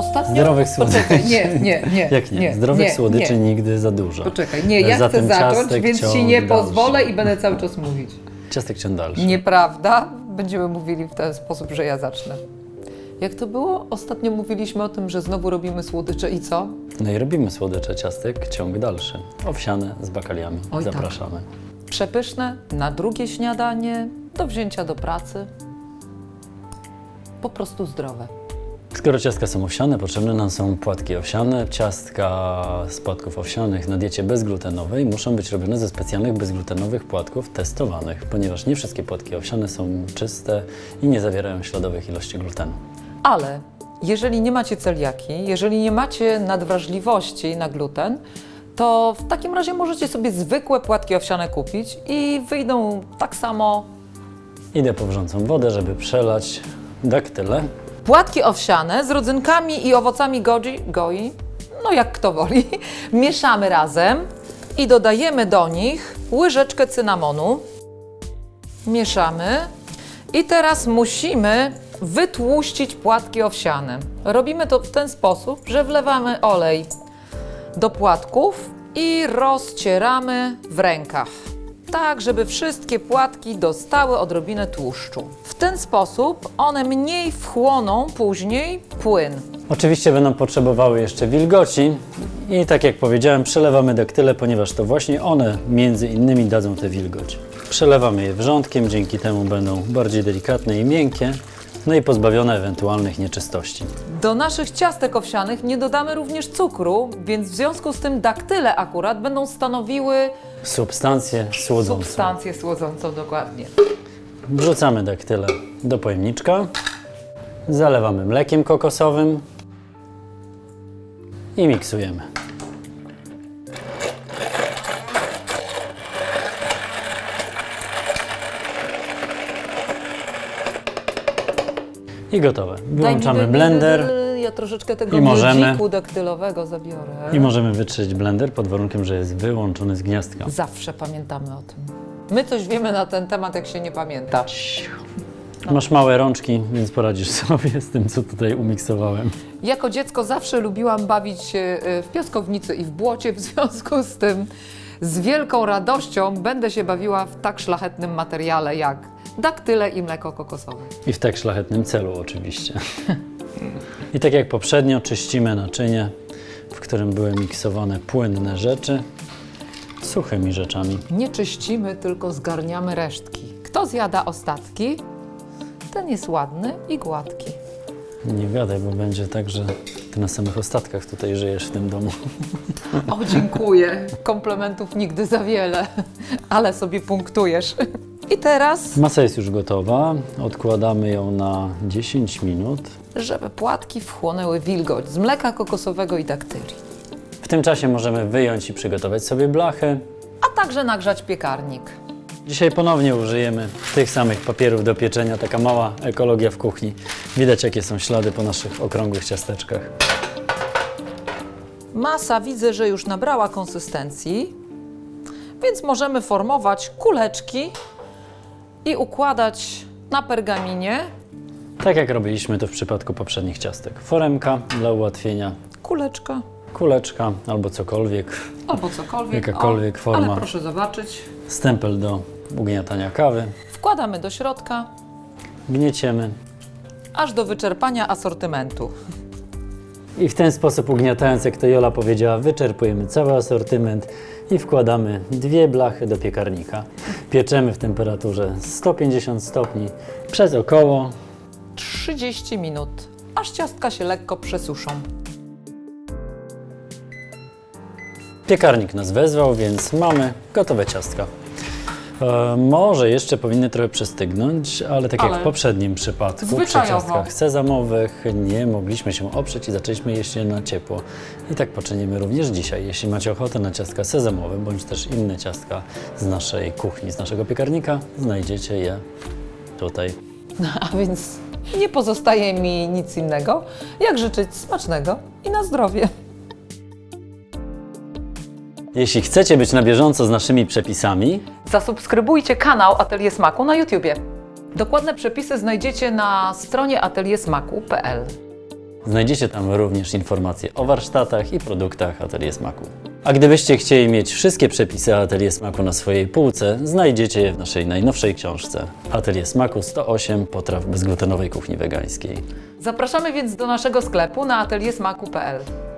Ostatnio... Zdrowych Poczekaj, słodyczy. nie, nie, nie. Jak nie? Zdrowych słodyczy nie. nigdy za dużo. Poczekaj, nie, ja Zatem chcę zacząć, więc ci nie dalszy. pozwolę i będę cały czas mówić. Ciastek ciąg dalszy. Nieprawda. Będziemy mówili w ten sposób, że ja zacznę. Jak to było? Ostatnio mówiliśmy o tym, że znowu robimy słodycze i co? No i robimy słodycze ciastek ciąg dalszy. Owsiane z bakaliami. Oj, tak. Zapraszamy. Przepyszne na drugie śniadanie, do wzięcia do pracy. Po prostu zdrowe. Skoro ciastka są owsiane, potrzebne nam są płatki owsiane. Ciastka z płatków owsianych na diecie bezglutenowej muszą być robione ze specjalnych bezglutenowych płatków testowanych, ponieważ nie wszystkie płatki owsiane są czyste i nie zawierają śladowych ilości glutenu. Ale jeżeli nie macie celiaki, jeżeli nie macie nadwrażliwości na gluten, to w takim razie możecie sobie zwykłe płatki owsiane kupić i wyjdą tak samo. Idę po wrzącą wodę, żeby przelać daktyle. Płatki owsiane z rodzynkami i owocami goji, goi, no jak kto woli, mieszamy razem i dodajemy do nich łyżeczkę cynamonu. Mieszamy i teraz musimy wytłuścić płatki owsiane. Robimy to w ten sposób, że wlewamy olej do płatków i rozcieramy w rękach. Tak, żeby wszystkie płatki dostały odrobinę tłuszczu. W ten sposób one mniej wchłoną później płyn. Oczywiście będą potrzebowały jeszcze wilgoci i tak jak powiedziałem, przelewamy daktyle, ponieważ to właśnie one między innymi dadzą tę wilgoć. Przelewamy je wrzątkiem, dzięki temu będą bardziej delikatne i miękkie, no i pozbawione ewentualnych nieczystości. Do naszych ciastek owsianych nie dodamy również cukru, więc w związku z tym daktyle akurat będą stanowiły Substancję słodzącą. substancję słodzącą dokładnie. Wrzucamy daktyle do pojemniczka, zalewamy mlekiem kokosowym i miksujemy. I gotowe. Wyłączamy blender Ja troszeczkę tego I możemy- miodziku daktylowego zabiorę. i możemy wytrzeć blender pod warunkiem, że jest wyłączony z gniazdka. Zawsze pamiętamy o tym. My coś wiemy na ten temat, jak się nie pamięta. Masz małe rączki, więc poradzisz sobie z tym, co tutaj umiksowałem. Jako dziecko zawsze lubiłam bawić się e, w piaskownicy i w błocie, w związku z tym z wielką radością będę się bawiła w tak szlachetnym materiale jak daktyle i mleko kokosowe. I w tak szlachetnym celu oczywiście. I tak jak poprzednio czyścimy naczynie, w którym były miksowane płynne rzeczy, suchymi rzeczami. Nie czyścimy, tylko zgarniamy resztki. Kto zjada ostatki, ten jest ładny i gładki. Nie gadaj, bo będzie tak, że ty na samych ostatkach tutaj żyjesz w tym domu. O, dziękuję. Komplementów nigdy za wiele, ale sobie punktujesz. I teraz, Masa jest już gotowa. Odkładamy ją na 10 minut. żeby płatki wchłonęły wilgoć z mleka kokosowego i daktyli, W tym czasie możemy wyjąć i przygotować sobie blachę. a także nagrzać piekarnik. Dzisiaj ponownie użyjemy tych samych papierów do pieczenia. Taka mała ekologia w kuchni. Widać, jakie są ślady po naszych okrągłych ciasteczkach. Masa widzę, że już nabrała konsystencji, więc możemy formować kuleczki i układać na pergaminie. Tak jak robiliśmy to w przypadku poprzednich ciastek. Foremka dla ułatwienia, Kuleczka kuleczka albo cokolwiek, albo cokolwiek. Jakakolwiek forma. Ale proszę zobaczyć. stempel do ugniatania kawy. Wkładamy do środka, Gnieciemy aż do wyczerpania asortymentu. i w ten sposób ugniatając, jak to Jola powiedziała, wyczerpujemy cały asortyment i wkładamy dwie blachy do piekarnika. Pieczemy w temperaturze 150 stopni przez około 30 minut, aż ciastka się lekko przesuszą. Piekarnik nas wezwał, więc mamy gotowe ciastka. E, może jeszcze powinny trochę przestygnąć, ale tak jak Ale w poprzednim przypadku, przy zwyczajowo. ciastkach sezamowych, nie mogliśmy się oprzeć i zaczęliśmy jeść je na ciepło. I tak poczynimy również dzisiaj. Jeśli macie ochotę na ciastka sezamowe, bądź też inne ciastka z naszej kuchni, z naszego piekarnika, znajdziecie je tutaj. A więc nie pozostaje mi nic innego, jak życzyć smacznego i na zdrowie. Jeśli chcecie być na bieżąco z naszymi przepisami, Zasubskrybujcie kanał Atelier Smaku na YouTubie. Dokładne przepisy znajdziecie na stronie ateliersmaku.pl. Znajdziecie tam również informacje o warsztatach i produktach Atelier Smaku. A gdybyście chcieli mieć wszystkie przepisy Atelier Smaku na swojej półce, znajdziecie je w naszej najnowszej książce Atelier Smaku 108 potraw bezglutenowej kuchni wegańskiej. Zapraszamy więc do naszego sklepu na ateliersmaku.pl.